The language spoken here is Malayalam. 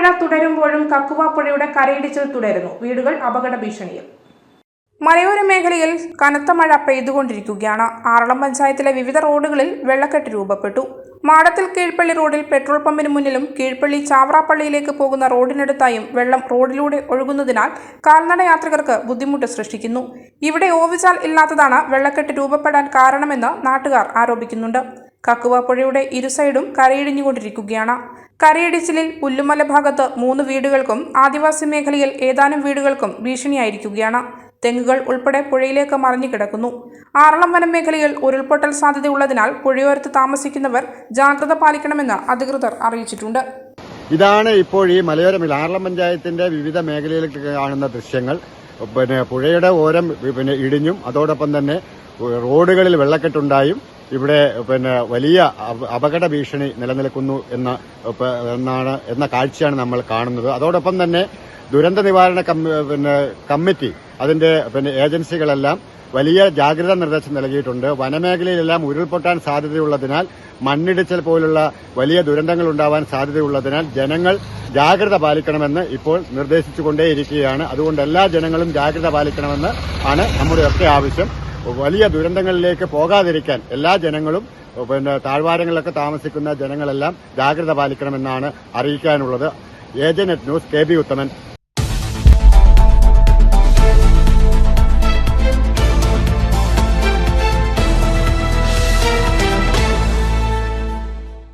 മഴ തുടരുമ്പോഴും കക്കുവ പുഴയുടെ കരയിടിച്ചിൽ തുടരുന്നു. വീടുകൾ അപകട ഭീഷണിയിൽ മലയോര മേഖലയിൽ കനത്ത മഴ പെയ്തുകൊണ്ടിരിക്കുകയാണ്. ആറളം പഞ്ചായത്തിലെ വിവിധ റോഡുകളിൽ വെള്ളക്കെട്ട് രൂപപ്പെട്ടു. മാടത്തിൽ കീഴ്പള്ളി റോഡിൽ പെട്രോൾ പമ്പിന് മുന്നിലും കീഴ്പള്ളി ചാവറാപ്പള്ളിയിലേക്ക് പോകുന്ന റോഡിനടുത്തായും വെള്ളം റോഡിലൂടെ ഒഴുകുന്നതിനാൽ കാൽനട യാത്രികർക്ക് ബുദ്ധിമുട്ട് സൃഷ്ടിക്കുന്നു. ഇവിടെ ഓവിചാൽ ഇല്ലാത്തതാണ് വെള്ളക്കെട്ട് രൂപപ്പെടാൻ കാരണമെന്ന് നാട്ടുകാർ ആരോപിക്കുന്നുണ്ട്. കക്കുവ ഇരുസൈഡും ഇരു സൈഡും കരയിടിഞ്ഞുകൊണ്ടിരിക്കുകയാണ്. കരയിടിച്ചിലിൽ പുല്ലുമല ഭാഗത്ത് മൂന്ന് വീടുകൾക്കും ആദിവാസി മേഖലയിൽ ഏതാനും വീടുകൾക്കും ഭീഷണിയായിരിക്കുകയാണ്. തെങ്ങുകൾ ഉൾപ്പെടെ പുഴയിലേക്ക് മറിഞ്ഞു കിടക്കുന്നു. ആറളം വനം മേഖലയിൽ ഉരുൾപൊട്ടൽ സാധ്യതയുള്ളതിനാൽ പുഴയോരത്ത് താമസിക്കുന്നവർ ജാഗ്രത പാലിക്കണമെന്ന് അധികൃതർ അറിയിച്ചിട്ടുണ്ട്. ഇതാണ് ഇപ്പോൾ ഈ മലയോര ആറളം പഞ്ചായത്തിന്റെ വിവിധ മേഖലയിൽ കാണുന്ന ദൃശ്യങ്ങൾ. പിന്നെ പുഴയുടെ ഓരം പിന്നെ ഇടിഞ്ഞും അതോടൊപ്പം തന്നെ റോഡുകളിൽ വെള്ളക്കെട്ടുണ്ടായും. ഇവിടെ പിന്നെ വലിയ അപകട ഭീഷണി നിലനിൽക്കുന്നു എന്ന എന്നാണ് എന്ന കാഴ്ചയാണ് നമ്മൾ കാണുന്നത്. അതോടൊപ്പം തന്നെ ദുരന്ത നിവാരണ പിന്നെ കമ്മിറ്റി അതിന്റെ പിന്നെ ഏജൻസികളെല്ലാം വലിയ ജാഗ്രതാ നിർദ്ദേശം നൽകിയിട്ടുണ്ട്. വനമേഖലയിലെല്ലാം ഉരുൾപൊട്ടാൻ സാധ്യതയുള്ളതിനാൽ മണ്ണിടിച്ചൽ പോലുള്ള വലിയ ദുരന്തങ്ങൾ ഉണ്ടാവാൻ സാധ്യതയുള്ളതിനാൽ ജനങ്ങൾ ജാഗ്രത പാലിക്കണമെന്ന് ഇപ്പോൾ നിർദ്ദേശിച്ചുകൊണ്ടേയിരിക്കുകയാണ്. അതുകൊണ്ട് എല്ലാ ജനങ്ങളും ജാഗ്രത പാലിക്കണമെന്ന് ആണ് നമ്മുടെ ഒക്കെ ആവശ്യം. വലിയ ദുരന്തങ്ങളിലേക്ക് പോകാതിരിക്കാൻ എല്ലാ ജനങ്ങളും പിന്നെ താഴ്വാരങ്ങളിലൊക്കെ താമസിക്കുന്ന ജനങ്ങളെല്ലാം ജാഗ്രത പാലിക്കണമെന്നാണ് അറിയിക്കാനുള്ളത്. Asianet News K B Uthaman.